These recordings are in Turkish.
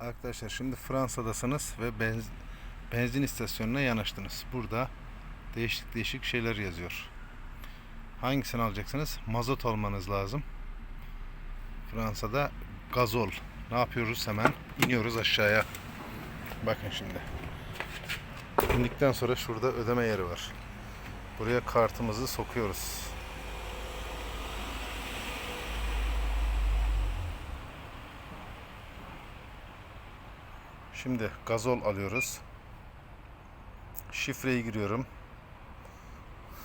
Arkadaşlar şimdi Fransa'dasınız ve benz, benzin istasyonuna yanaştınız. Burada değişik değişik şeyler yazıyor. Hangisini alacaksınız? Mazot almanız lazım. Fransa'da gazol. Ne yapıyoruz hemen? İniyoruz aşağıya. Bakın şimdi. İndikten sonra şurada ödeme yeri var. Buraya kartımızı sokuyoruz. Şimdi gazol alıyoruz. Şifreyi giriyorum.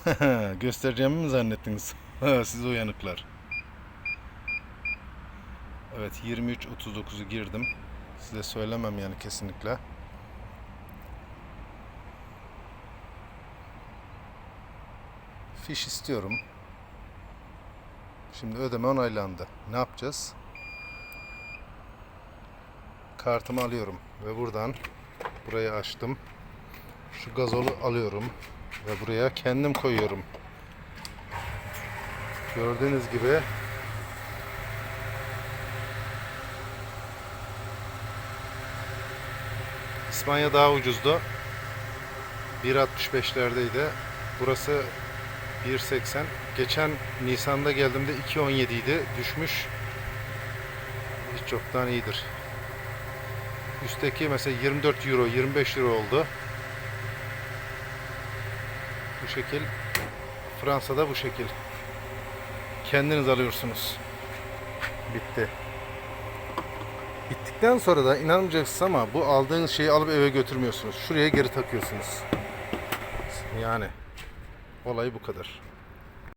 Göstereceğimi mi zannettiniz? Siz uyanıklar. Evet 23.39'u girdim. Size söylemem yani kesinlikle. Fiş istiyorum. Şimdi ödeme onaylandı. Ne yapacağız? Kartımı alıyorum ve buradan burayı açtım. Şu gazolu alıyorum ve buraya kendim koyuyorum. Gördüğünüz gibi İspanya daha ucuzdu. 1.65'lerdeydi. Burası 1.80. Geçen Nisan'da geldiğimde 2.17 idi. Düşmüş. Hiç çoktan iyidir. Üstteki mesela 24 euro, 25 euro oldu. Bu şekil. Fransa'da bu şekil. Kendiniz alıyorsunuz. Bitti. Bittikten sonra da inanmayacaksınız ama bu aldığınız şeyi alıp eve götürmüyorsunuz. Şuraya geri takıyorsunuz. Yani olay bu kadar.